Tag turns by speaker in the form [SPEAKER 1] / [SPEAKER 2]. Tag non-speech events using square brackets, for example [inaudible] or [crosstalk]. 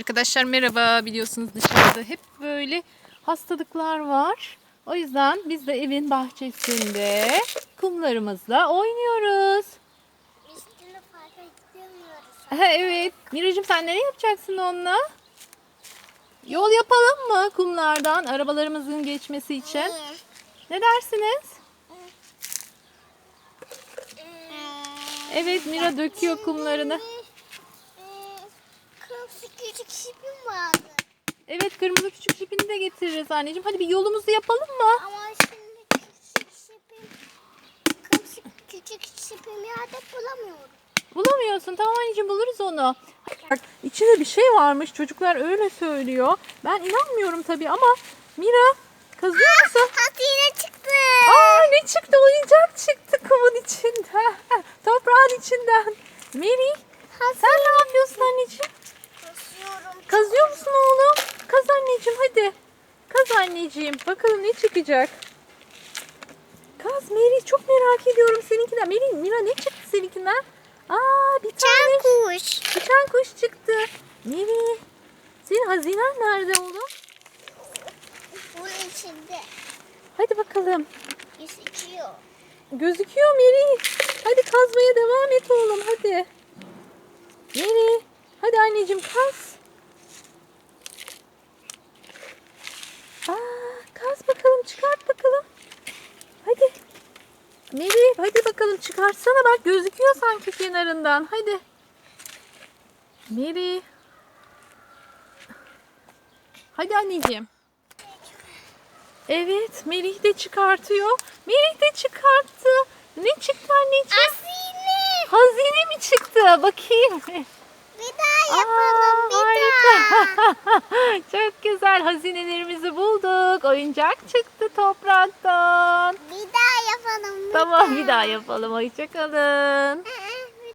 [SPEAKER 1] Arkadaşlar merhaba. Biliyorsunuz dışarıda hep böyle hastalıklar var. O yüzden biz de evin bahçesinde kumlarımızla oynuyoruz.
[SPEAKER 2] Üstünü fark istemiyoruz.
[SPEAKER 1] Ha, evet. Miracığım sen ne yapacaksın onunla? Yol yapalım mı kumlardan arabalarımızın geçmesi için? Ne dersiniz? Evet Mira döküyor kumlarını.
[SPEAKER 2] Küçük şipim vardı.
[SPEAKER 1] Evet kırmızı küçük şipini de getiririz anneciğim. Hadi bir yolumuzu yapalım mı?
[SPEAKER 2] Ama şimdi küçük şipim, kırmızı küçük şipim yerde bulamıyorum.
[SPEAKER 1] Bulamıyorsun. Tamam anneciğim buluruz onu. Bak içinde bir şey varmış. Çocuklar öyle söylüyor. Ben inanmıyorum tabii ama Mira kazıyor musun?
[SPEAKER 2] Hazine çıktı.
[SPEAKER 1] Aa ne çıktı? Oyuncak çıktı kumun içinden. [laughs] Toprağın içinden. Mary sen ne yapıyorsun anneciğim?
[SPEAKER 2] Basıyorum.
[SPEAKER 1] Kazıyor musun oğlum? Kaz anneciğim hadi. Kaz anneciğim. Bakalım ne çıkacak. Kaz Mary çok merak ediyorum seninkinden. Mary Mira ne çıktı seninkinden? Aa bir tane
[SPEAKER 2] kuş.
[SPEAKER 1] uçan kuş çıktı. Mary senin hazinen nerede oğlum?
[SPEAKER 2] Bunun içinde
[SPEAKER 1] Hadi bakalım.
[SPEAKER 2] gözüküyor.
[SPEAKER 1] Gözüküyor Mary. Hadi kazmaya devam et oğlum hadi. Mary. Hadi anneciğim kaz. Aa, kaz bakalım çıkart bakalım. Hadi. Mary hadi bakalım çıkartsana bak gözüküyor sanki kenarından. Hadi. Mary. Hadi anneciğim. Evet, Melih de çıkartıyor. Melih de çıkarttı. Ne çıktı anneciğim?
[SPEAKER 2] Hazine.
[SPEAKER 1] Hazine mi çıktı? Bakayım.
[SPEAKER 2] Bir daha
[SPEAKER 1] Aa,
[SPEAKER 2] yapalım. bir
[SPEAKER 1] harika.
[SPEAKER 2] daha. [laughs]
[SPEAKER 1] Çok güzel hazinelerimizi bulduk. Oyuncak çıktı topraktan.
[SPEAKER 2] Bir daha yapalım.
[SPEAKER 1] Tamam bir daha yapalım. Hoşçakalın.